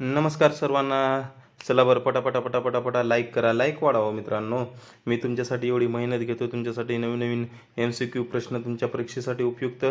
नमस्कार सर्वांना. चला बरं पटापटा पटापटा पटा लाईक करा. लाईक वाढावं मित्रांनो. मी तुमच्यासाठी एवढी मेहनत घेतो तुमच्यासाठी नवीन नवीन एम सी क्यू प्रश्न तुमच्या परीक्षेसाठी उपयुक्त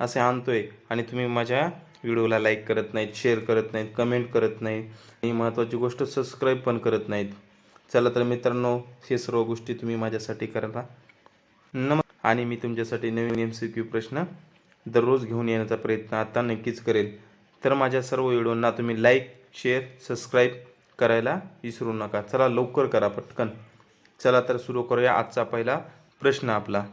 असे आणतो आहे आणि तुम्ही माझ्या व्हिडिओला लाईक करत नाहीत शेअर करत नाहीत कमेंट करत नाहीत आणि महत्त्वाची गोष्ट सबस्क्राईब पण करत नाहीत. चला तर मित्रांनो हे सर्व गोष्टी तुम्ही माझ्यासाठी करा. नम आणि मी तुमच्यासाठी नवीन एम सी क्यू प्रश्न दररोज घेऊन येण्याचा प्रयत्न आता नक्कीच करेल. तर माझ्या सर्व व्हिडिओंना तुम्ही लाईक शेअर सबस्क्राईब करायला विसरू नका. चला लवकर करा पटकन. चला तर सुरू करूया आजचा पहिला प्रश्न आपला.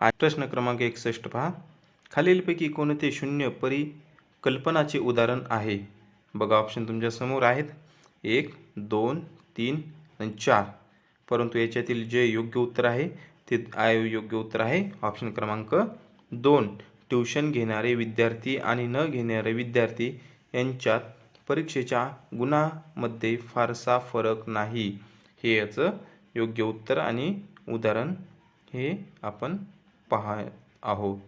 प्रश्न क्रमांक एकसष्ट पहा. खालीलपैकी कोणते शून्य परिकल्पनाचे उदाहरण आहे? बघा ऑप्शन तुमच्यासमोर आहेत. एक दोन तीन आणि चार. परंतु याच्यातील जे योग्य उत्तर आहे ते आय योग्य उत्तर आहे. ऑप्शन क्रमांक दोन. ट्युशन घेणारे विद्यार्थी आणि न घेणारे विद्यार्थी यांच्यात परीक्षेच्या गुणामध्ये फारसा फरक नाही. हे याचं योग्य उत्तर आणि उदाहरण हे आपण पहा आहोत.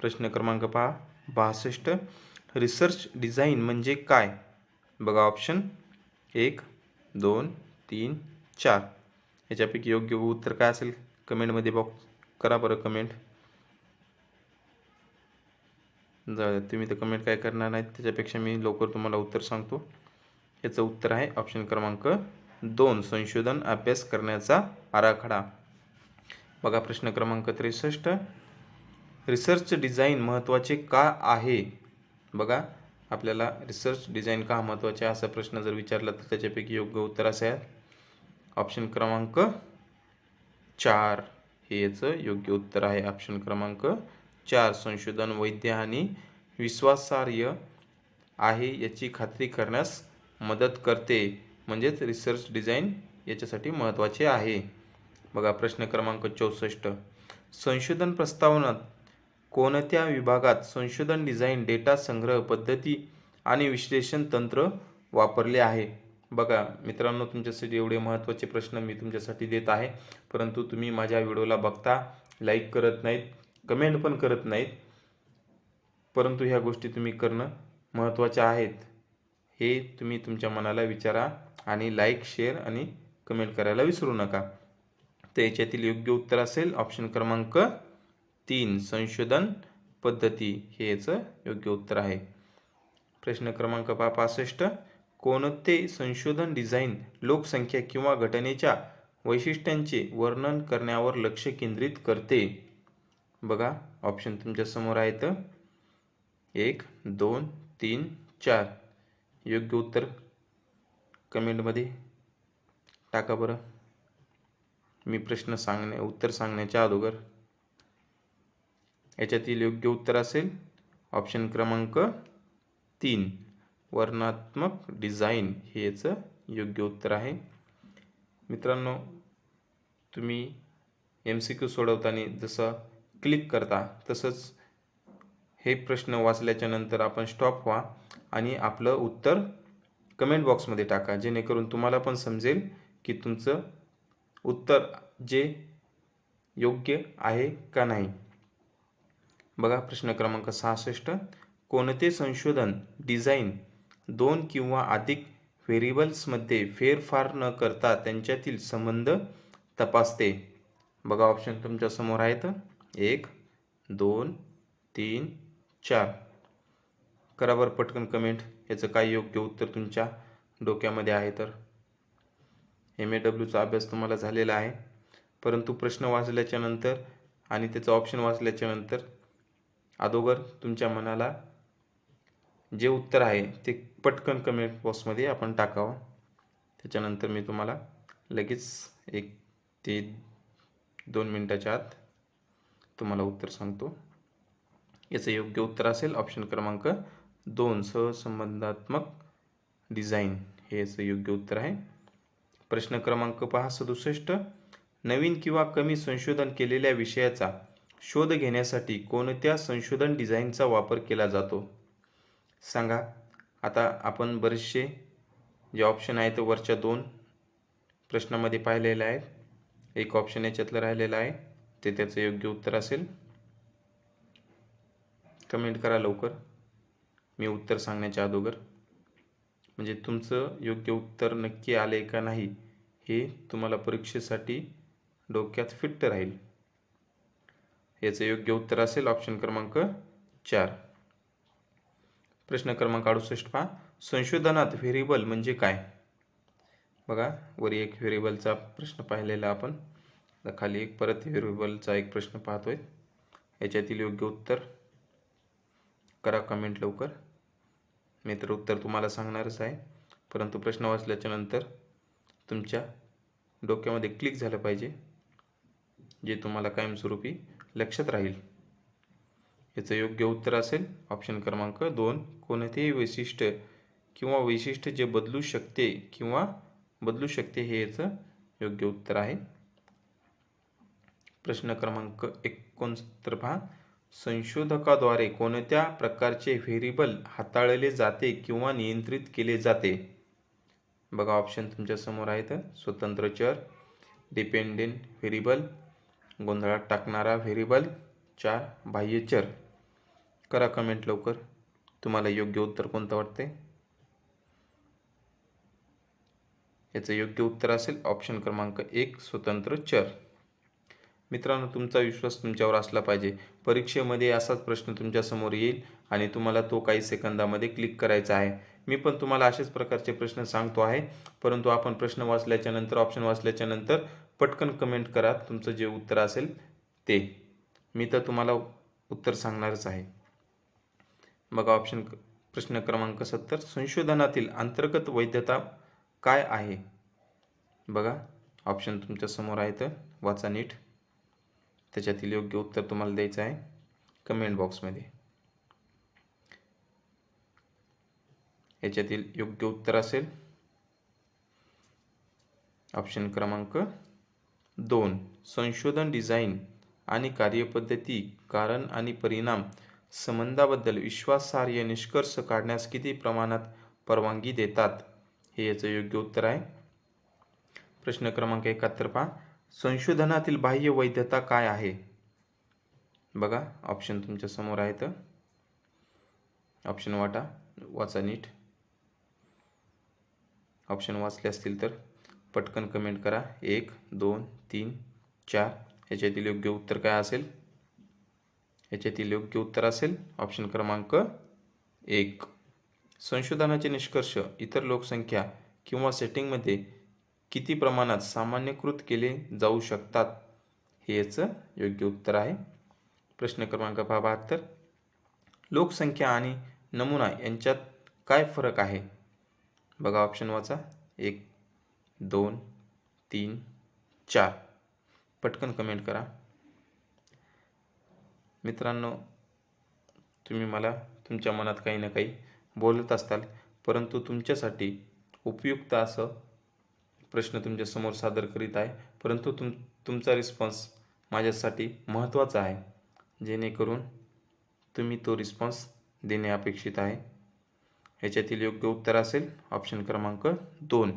प्रश्न क्रमांक पहा. बासष्ट. रिसर्च डिझाईन म्हणजे काय? बघा ऑप्शन. एक दोन तीन चार. याच्यापैकी योग्य उत्तर काय असेल? कमेंटमध्ये बॉक्स करा बरं कमेंट. जाऊ द्या तुम्ही तर कमेंट काय करणार नाहीत त्याच्यापेक्षा मी लवकर तुम्हाला उत्तर सांगतो. याचं उत्तर आहे ऑप्शन क्रमांक दोन संशोधन अभ्यास करण्याचा आराखडा. बघा प्रश्न क्रमांक त्रेसष्ट. रिसर्च डिझाईन महत्त्वाचे का आहे? बघा आपल्याला रिसर्च डिझाईन का महत्त्वाचे आहे असा प्रश्न जर विचारला तर त्याच्यापैकी योग्य उत्तर असेल ऑप्शन क्रमांक चार. हे याचं योग्य उत्तर आहे. ऑप्शन क्रमांक चार संशोधन वैद्य आणि विश्वासार्ह आहे याची खात्री करण्यास मदत करते. म्हणजेच रिसर्च डिझाईन याच्यासाठी महत्त्वाचे आहे. बघा प्रश्न क्रमांक चौसष्ट. संशोधन प्रस्तावनात कोणत्या विभागात संशोधन डिझाईन डेटा संग्रह पद्धती आणि विश्लेषण तंत्र वापरले आहे? बघा मित्रांनो तुमच्यासाठी एवढे महत्त्वाचे प्रश्न मी तुमच्यासाठी देत आहे. परंतु तुम्ही माझ्या व्हिडिओला बघता लाईक करत नाहीत. कमेंट पण करत नाहीत. परंतु ह्या गोष्टी तुम्ही करणं महत्त्वाच्या आहेत. हे तुम्ही तुमच्या मनाला विचारा आणि लाईक शेअर आणि कमेंट करायला विसरू नका. तर याच्यातील योग्य उत्तर असेल ऑप्शन क्रमांक तीन संशोधन पद्धती. हे याचं योग्य उत्तर आहे. प्रश्न क्रमांक पा पासष्ट कोणते संशोधन डिझाईन लोकसंख्या किंवा घटनेच्या वैशिष्ट्यांचे वर्णन करण्यावर लक्ष केंद्रित करते? बघा ऑप्शन तुमच्यासमोर आहेत एक दोन तीन चार. योग्य उत्तर कमेंटमध्ये टाका बरं. मी प्रश्न सांगणे उत्तर सांगण्याच्या अगोदर. याच्यातील योग्य उत्तर असेल ऑप्शन क्रमांक तीन. वर्णात्मक डिझाईन हे याचं योग्य उत्तर आहे. मित्रांनो तुम्ही एम सी क्यू सोडवताना जसं क्लिक करता. तसंच हे प्रश्न वाचल्याच्या नंतर आपण स्टॉप व्हा आणि आपलं उत्तर कमेंट बॉक्समध्ये टाका. जेणेकरून तुम्हाला पण समजेल की तुमचं उत्तर जे योग्य आहे का नाही. बघा प्रश्न क्रमांक सहासष्ट. कोणते संशोधन डिझाईन दोन किंवा अधिक व्हेरिएबल्समध्ये फेरफार न करता त्यांच्यातील संबंध तपासते? बघा ऑप्शन तुमच्यासमोर आहेत. एक दोन तीन चार. करा बरं पटकन कमेंट याचं काय योग्य उत्तर तुमच्या डोक्यामध्ये आहे तर? एम ए डब्ल्यूचा अभ्यास तुम्हाला झालेला आहे. परंतु प्रश्न वाचल्याच्या नंतर आणि त्याचं ऑप्शन वाचल्याच्या नंतर अगोदर तुमच्या मनाला जे उत्तर आहे ते पटकन कमेंट बॉक्समध्ये आपण टाकावं. त्याच्यानंतर मी तुम्हाला लगेच एक ते दोन मिनटाच्या आत तुम्हाला उत्तर सांगतो. याचं योग्य उत्तर असेल ऑप्शन क्रमांक दोन सहसंबंधात्मक डिझाईन हे याचं योग्य उत्तर आहे. प्रश्न क्रमांक पहा सदुसष्ट. नवीन किंवा कमी संशोधन केलेल्या विषयाचा शोध घेण्यासाठी कोणत्या संशोधन डिझाईनचा वापर केला जातो? सांगा. आता आपण बरेचसे जे ऑप्शन आहेत वरच्या दोन प्रश्नामध्ये पाहिलेले आहेत. एक ऑप्शन याच्यातलं राहिलेलं आहे. ते त्याचं योग्य उत्तर असेल कमेंट करा लवकर. मी उत्तर सांगण्याच्या अगोदर. म्हणजे तुमचं योग्य उत्तर नक्की आले का नाही हे तुम्हाला परीक्षेसाठी डोक्यात फिट्ट राहील. याचं योग्य उत्तर असेल ऑप्शन क्रमांक चार. प्रश्न क्रमांक अडुसष्ट पहा. संशोधनात व्हेरिएबल म्हणजे काय? बघा वरी एक व्हेरिएबलचा प्रश्न पाहिलेला आपण. आता खाली एक परत व्हेरिएबलचा एक प्रश्न पाहतोय. याच्यातील योग्य उत्तर करा कमेंट लवकर. मी तर उत्तर तुम्हाला सांगणारच आहे. परंतु प्रश्न वाचल्याच्या नंतर तुमच्या डोक्यामध्ये क्लिक झालं पाहिजे जे तुम्हाला कायमस्वरूपी लक्षात राहील. याचं योग्य उत्तर असेल ऑप्शन क्रमांक दोन. कोणतेही वैशिष्ट्य किंवा वैशिष्ट्य जे बदलू शकते किंवा बदलू शकते हे याचं योग्य उत्तर आहे. प्रश्न क्रमांक एकोणसत्तर पहा. संशोधकाद्वारे कोणत्या प्रकारचे व्हेरिएबल हाताळले जाते किंवा नियंत्रित केले जाते? बघा ऑप्शन तुमच्यासमोर आहेत स्वतंत्र चर डिपेंडेंट व्हेरिएबल गोंधळात टाकणारा व्हेरिएबल चार बाह्य चर. करा कमेंट लवकर. तुम्हाला योग्य उत्तर कोणतं वाटते याचं योग्य उत्तर असेल ऑप्शन क्रमांक एक स्वतंत्र चर. मित्रांनो तुमचा विश्वास तुमच्यावर असला पाहिजे. परीक्षेमध्ये असाच प्रश्न तुमच्यासमोर येईल आणि तुम्हाला तो काही सेकंदामध्ये क्लिक करायचा आहे. मी पण तुम्हाला असेच प्रकारचे प्रश्न सांगतो आहे. परंतु आपण प्रश्न वाचल्याच्या नंतर ऑप्शन वाचल्याच्या नंतर पटकन कमेंट करा. तुमचं जे उत्तर असेल ते. मी तर तुम्हाला उत्तर सांगणारच आहे. बघा ऑप्शन प्रश्न क्रमांक सत्तर. संशोधनातील अंतर्गत वैधता काय आहे? बघा ऑप्शन तुमच्यासमोर आहे तर वाचा नीट. त्याच्यातील योग्य उत्तर तुम्हाला द्यायचं आहे. कमेंट बॉक्समध्ये याच्यातील योग्य उत्तर असेल. ऑप्शन क्रमांक दोन. संशोधन डिझाईन आणि कार्यपद्धती कारण आणि परिणाम संबंधाबद्दल विश्वासार्ह निष्कर्ष काढण्यास किती प्रमाणात परवानगी देतात? हे याचं योग्य उत्तर आहे. प्रश्न क्रमांक एकाहत्तर पहा. संशोधनातील बाह्य वैधता काय आहे? बघा ऑप्शन तुमच्यासमोर आहेत ऑप्शन वाटा वाचा नीट. ऑप्शन वाचले असतील तर पटकन कमेंट करा. एक दोन तीन चार. याच्यातील योग्य उत्तर काय असेल? याच्यातील योग्य उत्तर असेल ऑप्शन क्रमांक एक. संशोधनाचे निष्कर्ष इतर लोकसंख्या किंवा सेटिंगमध्ये किती प्रमाणात सामान्यकृत केले जाऊ शकतात? हे याचं योग्य उत्तर आहे. प्रश्न क्रमांक पहा बहात्तर. लोकसंख्या आणि नमुना यांच्यात काय फरक आहे? बघा ऑप्शन वाचा. एक दोन तीन चार. पटकन कमेंट करा. मित्रांनो तुम्ही मला तुमच्या मनात काही ना काही बोलत असताल परंतु तुमच्यासाठी उपयुक्त असं प्रश्न तुमच्यासमोर सादर करीत आहे. परंतु तुम तुमचा रिस्पॉन्स माझ्यासाठी महत्त्वाचा आहे. जेणेकरून तुम्ही तो रिस्पॉन्स देणे अपेक्षित आहे. ह्याच्यातील योग्य उत्तर असेल ऑप्शन क्रमांक दोन.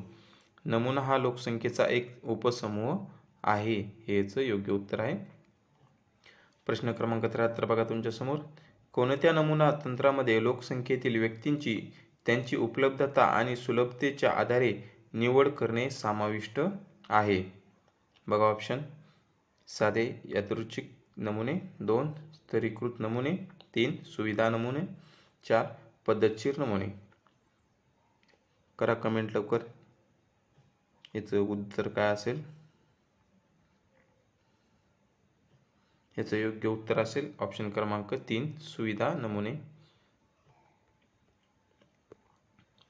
नमुना हा लोकसंख्येचा एक उपसमूह आहे याचं योग्य उत्तर आहे. प्रश्न क्रमांक त्र्याहत्तर बघा तुमच्यासमोर कोणत्या नमुना तंत्रामध्ये लोकसंख्येतील व्यक्तींची त्यांची उपलब्धता आणि सुलभतेच्या आधारे निवड करणे समाविष्ट आहे. बघा ऑप्शन साधे यादृच्छिक नमुने. दोन स्तरीकृत नमुने. तीन सुविधा नमुने. चार पद्धतशीर नमुने. करा कमेंट लवकर. याचं उत्तर काय असेल? याचं योग्य उत्तर असेल? ऑप्शन क्रमांक तीन सुविधा नमुने.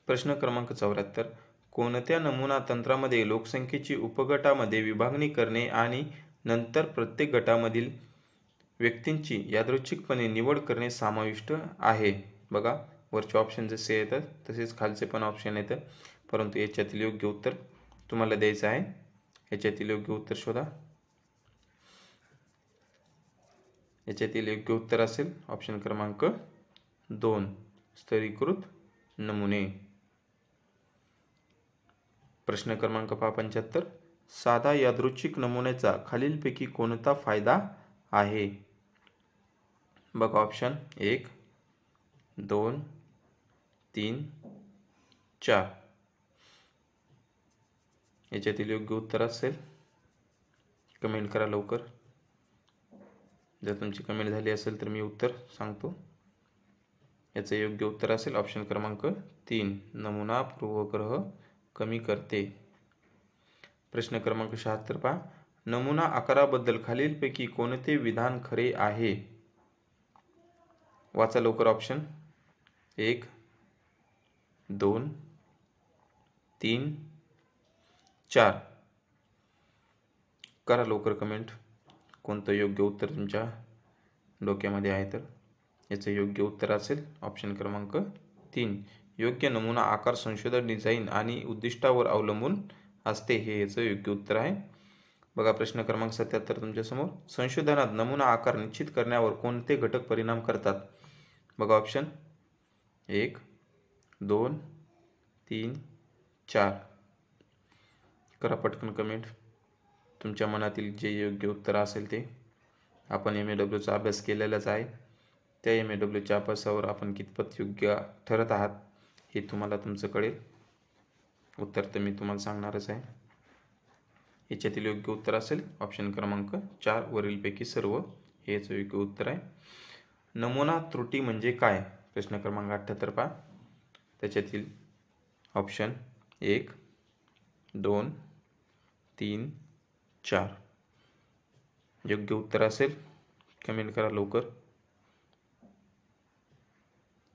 प्रश्न क्रमांक चौऱ्याहत्तर. कोणत्या नमुना तंत्रामध्ये लोकसंख्येची उपगटामध्ये विभागणी करणे आणि नंतर प्रत्येक गटामधील व्यक्तींची यादृच्छिकपणे निवड करणे समाविष्ट आहे? बघा वरचे ऑप्शन जसे येतात तसेच खालचे पण ऑप्शन येतं. परंतु याच्यातील योग्य उत्तर तुम्हाला द्यायचं आहे. याच्यातील योग्य उत्तर शोधा. याच्यातील योग्य उत्तर असेल ऑप्शन क्रमांक दोन स्तरीकृत नमुने. प्रश्न क्रमांक पहा पंच्याहत्तर साधा यादृच्छिक नमुन्याचा खालीलपैकी कोणता फायदा आहे? बघा ऑप्शन एक दोन तीन चार. याच्यातील योग्य उत्तर असेल. कमेंट करा लवकर. जर तुमची कमेंट झाली असेल तर मी उत्तर सांगतो. याचं योग्य उत्तर असेल ऑप्शन क्रमांक तीन नमुना पूर्वग्रह कमी करते. प्रश्न क्रमांक शहात्तर पहा. नमुना आकाराबद्दल खालीलपैकी कोणते विधान खरे आहे? वाचा लवकर ऑप्शन एक दोन तीन चार. करा लवकर कमेंट कोणतं योग्य उत्तर तुमच्या डोक्यामध्ये आहे तर? याचं योग्य उत्तर असेल ऑप्शन क्रमांक तीन. योग्य नमुना आकार संशोधन डिझाईन आणि उद्दिष्टावर अवलंबून असते हे याचं योग्य उत्तर आहे. बघा प्रश्न क्रमांक सत्याहत्तर तुमच्यासमोर. संशोधनात नमुना आकार निश्चित करण्यावर कोणते घटक परिणाम करतात? बघा ऑप्शन एक दोन तीन चार. करा पटकन कमेंट तुमच्या मनातील जे योग्य उत्तर असेल ते. आपण एम ए डब्ल्यूचा अभ्यास केलेलाच आहे. त्या एम ए डब्ल्यूच्या अभ्यासावर आपण कितपत योग्य ठरत आहात? हे तुम्हाला तुमचं कळेल. उत्तर तर मी तुम्हाला सांगणारच आहे. याच्यातील योग्य उत्तर असेल ऑप्शन क्रमांक चार वरीलपैकी सर्व. हेच याचं योग्य उत्तर आहे. नमुना त्रुटी म्हणजे काय? प्रश्न क्रमांक अठ्ठ्याहत्तर पहा. त्याच्यातील ऑप्शन एक दोन तीन चार. योग्य उत्तर असेल? कमेंट करा लवकर.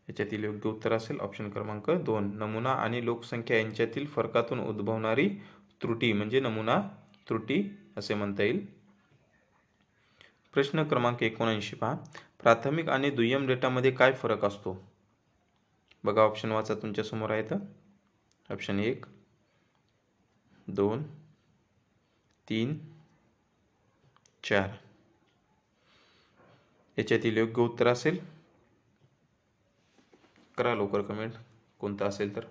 याच्यातील योग्य उत्तर असेल. ऑप्शन क्रमांक दोन नमुना आणि लोकसंख्या यांच्यातील फरकातून उद्भवणारी त्रुटी म्हणजे नमुना त्रुटी असे म्हणता येईल. प्रश्न क्रमांक एकोणऐंशी पहा. प्राथमिक आणि दुय्यम डेटामध्ये काय फरक असतो? बघा ऑप्शन वाचा तुमच्यासमोर आहे तर. ऑप्शन एक दोन तीन चार. याच्यातील योग्य उत्तर असेल? करा लवकर कमेंट कोणतं असेल तर.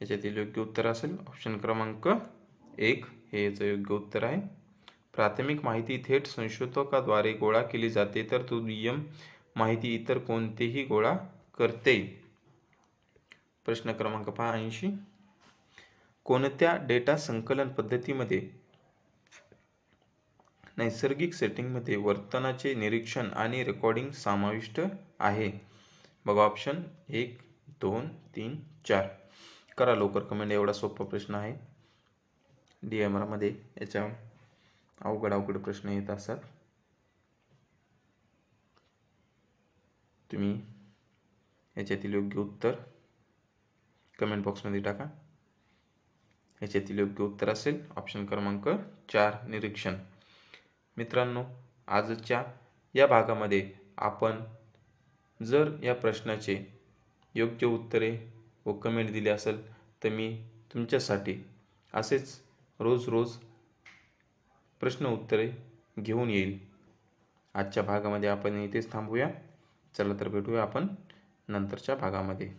याच्यातील योग्य उत्तर असेल. ऑप्शन क्रमांक एक. हे याचं योग्य उत्तर आहे. प्राथमिक माहिती थेट संशोधकाद्वारे गोळा केली जाते तर तो दुय्यम माहिती इतर कोणतेही गोळा करते. प्रश्न क्रमांक पहा ऐंशी. कोणत्या डेटा संकलन पद्धतीमध्ये नैसर्गिक सेटिंगमध्ये वर्तनाचे निरीक्षण आणि रेकॉर्डिंग समाविष्ट आहे. बघा ऑप्शन एक दोन तीन चार. करा लवकर कमेंट एवढा सोपा प्रश्न आहे. डी एम आरमध्ये याच्या अवघड अवघड प्रश्न येत असतात. तुम्ही याच्यातील योग्य उत्तर कमेंट बॉक्समध्ये टाका. याच्यातील योग्य उत्तर असेल ऑप्शन क्रमांक चार निरीक्षण. मित्रांनो आजच्या या भागामध्ये आपण जर या प्रश्नाचे योग्य उत्तरे व कमेंट दिली असेल तर मी तुमच्यासाठी असेच रोज रोज प्रश्न उत्तरे घेऊन येईल. आजच्या भागामध्ये आपण इथेच थांबूया. चला तर भेटूया आपण नंतरच्या भागामध्ये.